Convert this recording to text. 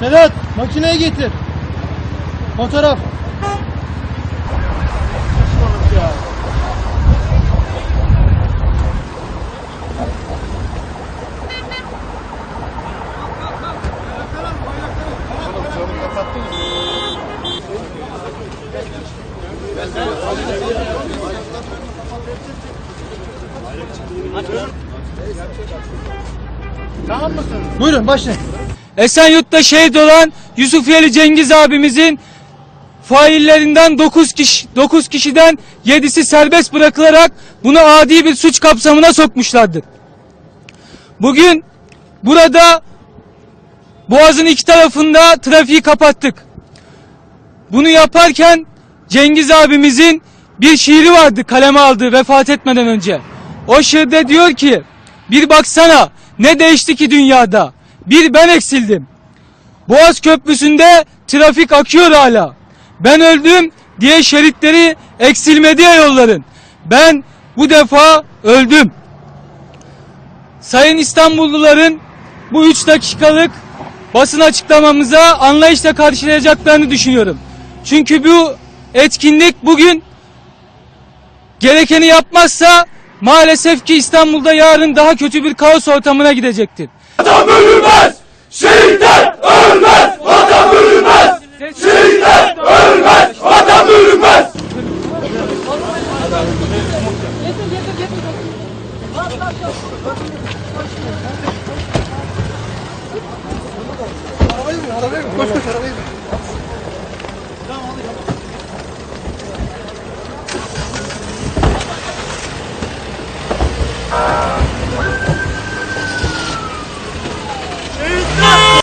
Sedat makineyi getir. Fotoğraf. Tamam mısın? Buyurun başlayın. Esenyurt'ta şehit olan Yusufiyeli Cengiz abimizin faillerinden 9 kişi 9 kişiden 7'si serbest bırakılarak bunu adi bir suç kapsamına sokmuşlardır. Bugün burada Boğaz'ın iki tarafında trafiği kapattık. Bunu yaparken Cengiz abimizin bir şiiri vardı kaleme aldığı vefat etmeden önce. O şiirde diyor ki bir baksana ne değişti ki dünyada. Bir ben eksildim. Boğaz Köprüsü'nde trafik akıyor hala. Ben öldüm diye şeritleri eksilmedi ya yolların. Ben bu defa öldüm. Sayın İstanbulluların bu üç dakikalık basın açıklamamıza anlayışla karşılayacaklarını düşünüyorum. Çünkü bu etkinlik bugün gerekeni yapmazsa maalesef ki İstanbul'da yarın daha kötü bir kaos ortamına gidecektir. Adam ölmez, Arabayı mı? Arabayı mı? Koş koş arabayı mı?